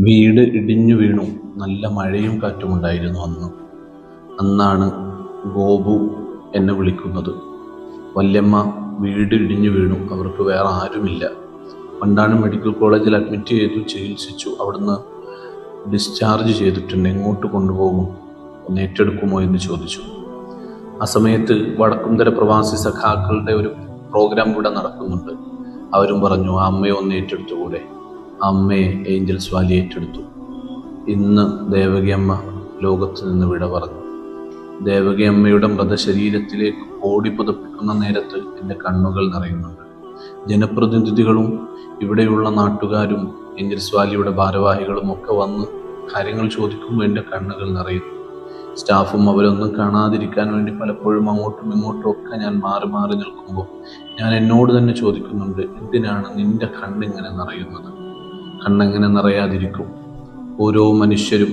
വീട് ഇടിഞ്ഞു വീണു. നല്ല മഴയും കാറ്റും ഉണ്ടായിരുന്നു അന്ന്. അന്നാണ് ഗോപു എന്നെ വിളിക്കുന്നത്. വല്യമ്മ വീട് ഇടിഞ്ഞു വീണു. അവർക്ക് വേറെ ആരുമില്ല. പണ്ടാണ് മെഡിക്കൽ കോളേജിൽ അഡ്മിറ്റ് ചെയ്തു ചികിത്സിച്ചു. അവിടുന്ന് ഡിസ്ചാർജ് ചെയ്തിട്ടുണ്ട് എങ്ങോട്ട് കൊണ്ടുപോകും ഒന്ന് ഏറ്റെടുക്കുമോ എന്ന് ചോദിച്ചു. ആ സമയത്ത് വടക്കുംതര പ്രവാസി സഖാക്കളുടെ ഒരു പ്രോഗ്രാം ഇവിടെ നടക്കുന്നുണ്ട്. അവരും പറഞ്ഞു ആ അമ്മയെ ഒന്ന് ഏറ്റെടുത്തുകൂടെ? അമ്മയെ ഏഞ്ചൽസ് വാലി ഏറ്റെടുത്തു. ഇന്ന് ദേവകിയമ്മ ലോകത്ത് നിന്ന് വിട പറഞ്ഞു. ദേവകിയമ്മയുടെ മൃതശരീരത്തിലേക്ക് ഓടി പുതപ്പിക്കുന്ന നേരത്ത് എന്റെ കണ്ണുകൾ നിറയുന്നുണ്ട്. ജനപ്രതിനിധികളും ഇവിടെയുള്ള നാട്ടുകാരും ഏഞ്ചൽസ് വാലിയുടെ ഭാരവാഹികളും ഒക്കെ വന്ന് കാര്യങ്ങൾ ചോദിക്കുമ്പോൾ എന്റെ കണ്ണുകൾ നിറയുന്നു. സ്റ്റാഫും അവരൊന്നും കാണാതിരിക്കാൻ വേണ്ടി പലപ്പോഴും അങ്ങോട്ടും ഇങ്ങോട്ടും ഒക്കെ ഞാൻ മാറി മാറി നിൽക്കുമ്പോൾ ഞാൻ എന്നോട് തന്നെ ചോദിക്കുന്നുണ്ട് എന്തിനാണ് നിന്റെ കണ്ണിങ്ങനെ നിറയുന്നത്? കണ്ണെങ്ങനെ നിറയാതിരിക്കും. ഓരോ മനുഷ്യരും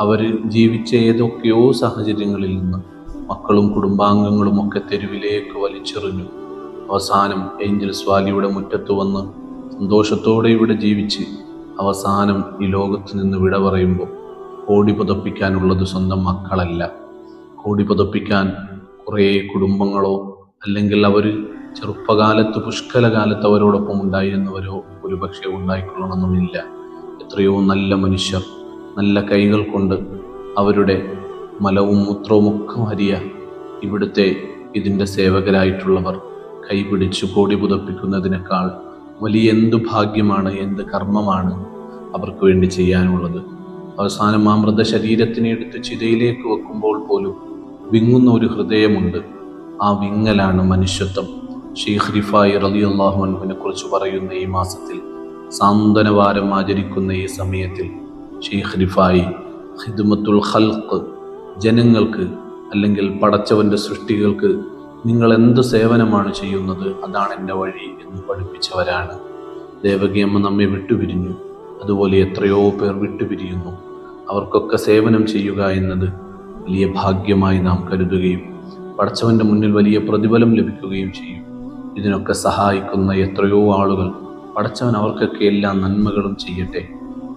അവർ ജീവിച്ച ഏതൊക്കെയോ സാഹചര്യങ്ങളിൽ നിന്ന് മക്കളും കുടുംബാംഗങ്ങളും ഒക്കെ തെരുവിലേക്ക് വലിച്ചെറിഞ്ഞു. അവസാനം ഏഞ്ചൽ സ്വാലിയുടെ മുറ്റത്ത് വന്ന് സന്തോഷത്തോടെ ഇവിടെ ജീവിച്ച് അവസാനം ഈ ലോകത്ത് നിന്ന് വിട പറയുമ്പോൾ കോടി പുതപ്പിക്കാനുള്ളത് സ്വന്തം മക്കളല്ല. കോടി പുതപ്പിക്കാൻ കുറേ കുടുംബങ്ങളോ അല്ലെങ്കിൽ അവർ ചെറുപ്പകാലത്ത് പുഷ്കലകാലത്ത് അവരോടൊപ്പം ഉണ്ടായിരുന്നവരോ ഒരുപക്ഷെ ഉണ്ടായിക്കൊള്ളണമെന്നില്ല. എത്രയോ നല്ല മനുഷ്യർ നല്ല കൈകൾ കൊണ്ട് അവരുടെ മലവും മൂത്രവും ഒക്കെ മാറിയ ഇവിടുത്തെ ഇതിന്റെ സേവകരായിട്ടുള്ളവർ കൈപിടിച്ച് കോടി പുതപ്പിക്കുന്നതിനേക്കാൾ വലിയ എന്ത് ഭാഗ്യമാണ് എന്ത് കർമ്മമാണ് അവർക്ക് വേണ്ടി ചെയ്യാനുള്ളത്. അവസാനം ആ മൃതശരീരത്തിനെ എടുത്ത് ചിതയിലേക്ക് വെക്കുമ്പോൾ പോലും വിങ്ങുന്ന ഒരു ഹൃദയമുണ്ട്. ആ വിങ്ങലാണ് മനുഷ്യത്വം. ഷെയ്ഖ് റിഫായി റളിയല്ലാഹു അൻഹുവിനെ കുറിച്ച് പറയുന്ന ഈ മാസത്തിൽ സാന്ത്വനവാരം ആചരിക്കുന്ന ഈ സമയത്തിൽ ഷെയ്ഖ് റിഫായി ഹിദ്മത്തുൽ ഖൽഖ് ജനങ്ങൾക്ക് അല്ലെങ്കിൽ പടച്ചവന്റെ സൃഷ്ടികൾക്ക് നിങ്ങൾ എന്ത് സേവനമാണ് ചെയ്യുന്നത് അതാണ് എന്റെ വഴി എന്ന് പഠിപ്പിച്ചവരാണ്. ദേവകിയമ്മ നമ്മെ വിട്ടുപിരിഞ്ഞു. അതുപോലെ എത്രയോ പേർ വിട്ടുപിരിയുന്നു. അവർക്കൊക്കെ സേവനം ചെയ്യുക എന്നത് വലിയ ഭാഗ്യമായി നാം കരുതുകയും പടച്ചവന്റെ മുന്നിൽ വലിയ പ്രതിഫലം ലഭിക്കുകയും ചെയ്യും. ഇതിനൊക്കെ സഹായിക്കുന്ന എത്രയോ ആളുകൾ. പടച്ചവൻ അവർക്കൊക്കെ എല്ലാ നന്മകളും ചെയ്യട്ടെ.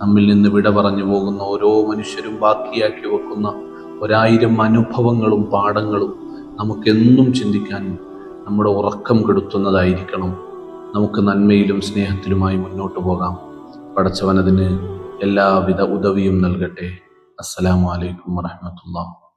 നമ്മിൽ നിന്ന് വിട പറഞ്ഞു പോകുന്ന ഓരോ മനുഷ്യരും ബാക്കിയാക്കി വെക്കുന്ന ഒരായിരം അനുഭവങ്ങളും പാഠങ്ങളും നമുക്കെന്നും ചിന്തിക്കാൻ നമ്മുടെ ഉറക്കം കെടുത്തുന്നതായിരിക്കണം. നമുക്ക് നന്മയിലും സ്നേഹത്തിലുമായി മുന്നോട്ട് പോകാം. പടച്ചവനതിന് എല്ലാവിധ ഉദവിയും നൽകട്ടെ. അസ്സലാമു അലൈക്കും വറഹമത്തുള്ള